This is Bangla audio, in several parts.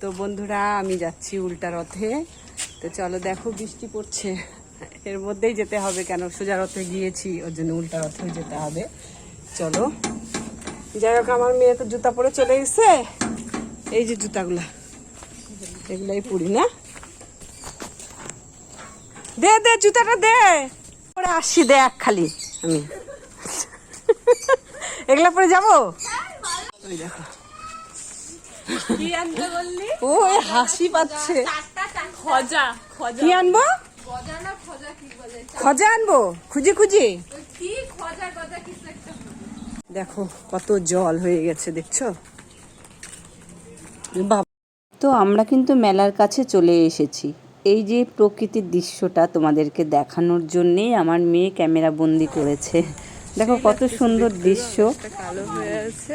তো বন্ধুরা, আমি যাচ্ছি উল্টা রথে। তো চলো দেখো, বৃষ্টি পড়ছে। এর মধ্যেই যেতে হবে কেন? সোজা রথে গিয়েছি, ওর জন্য উল্টা রথেও যেতে হবে। চলো। যাই হোক, আমার মেয়ে তো জুতা পরে চলে গেছে এই যে জুতাগুলা, এগুলাই পরি, না? দে দে, জুতাটা দে। পরে আসছি দেখ খালি, আমি। এগুলা পরে যাব? দেখো। কি আনতে বললি? ও হাসি পাচ্ছে। খজা। খজা। কি আনব? খজা না খজা কি বলে? খজা আনব? খুঁজে খুঁজে। কি খজা খজা কিছু দেখো কত জল হয়ে গেছে দেখছ? বাবা তো আমরা কিন্তু মেলার কাছে চলে এসেছি। এই যে প্রকৃতির দৃশ্যটা তোমাদেরকে দেখানোর জন্যেই আমার মেয়ে ক্যামেরা বন্দি করেছে। দেখো কত সুন্দর দৃশ্য। কালো হয়ে আছে।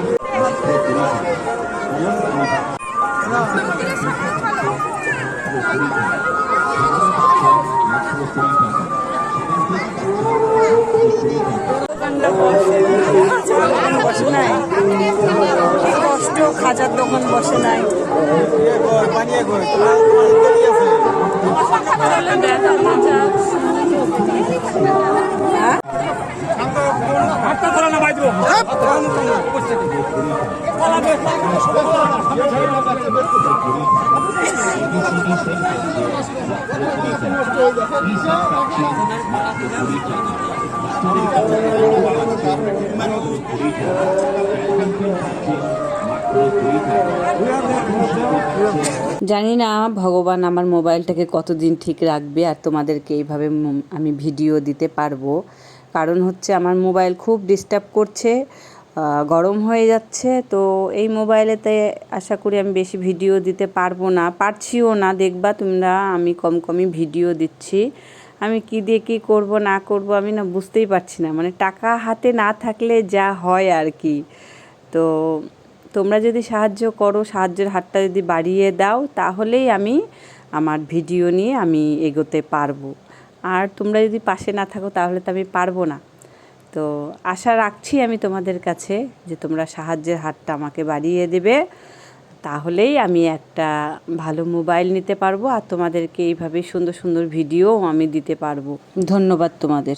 খাজার দোকান বসে নাই। হ্যাঁ জানি না, ভগবান আমার মোবাইলটাকে কতদিন ঠিক রাখবে আর তোমাদেরকে এইভাবে আমি ভিডিও দিতে পারব। কারণ হচ্ছে আমার মোবাইল খুব ডিস্টার্ব করছে গরম হয়ে যাচ্ছে। তো এই মোবাইলেতে আশা করি আমি বেশি ভিডিও দিতে পারব না। পারছিও না, দেখবা তোমরা, আমি কম কমই ভিডিও দিচ্ছি। আমি কি দিয়ে কি করব, না করব, আমি না, বুঝতেই পারছি না। মানে টাকা হাতে না থাকলে যা হয় আর কি। তো তোমরা যদি সাহায্য করো, সাহায্যের হাতটা যদি বাড়িয়ে দাও, তাহলেই আমি আমার ভিডিও নিয়ে আমি এগোতে পারব। আর তোমরা যদি পাশে না থাকো, তাহলে তো আমি পারব না। তো আশা রাখছি আমি তোমাদের কাছে যে তোমরা সাহায্যের হাতটা আমাকে বাড়িয়ে দেবে, তাহলেই আমি একটা ভালো মোবাইল নিতে পারব আর তোমাদেরকে এইভাবে সুন্দর সুন্দর ভিডিও আমি দিতে পারব। ধন্যবাদ তোমাদের।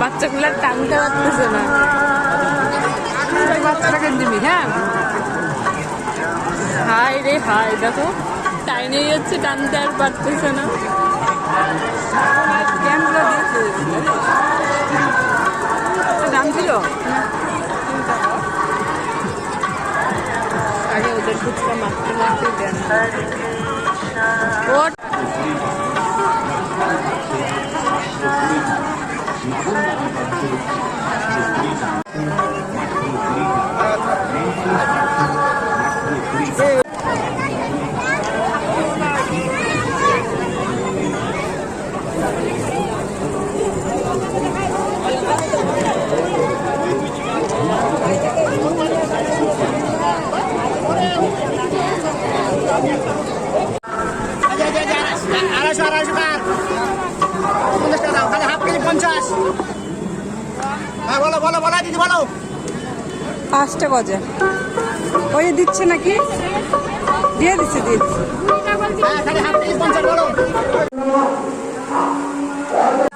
বাচ্চাগুলো টানতে পারতেছে না। বাচ্চাটাকে দিবি হ্যাঁ? হাই রে হাই দেখো, টাইনে যাচ্ছে, টানতে আর পারতেছে না। ক্যাম্পগুলো দাম ছিল আগে ওদের ফুচকা মারতে মারতে দেন। Hey! বলো বলো বলো দিদি বলো। পাঁচটা বজে। ওই দিচ্ছে নাকি? দিয়ে দিচ্ছে দিয়ে দিচ্ছে। হ্যাঁ,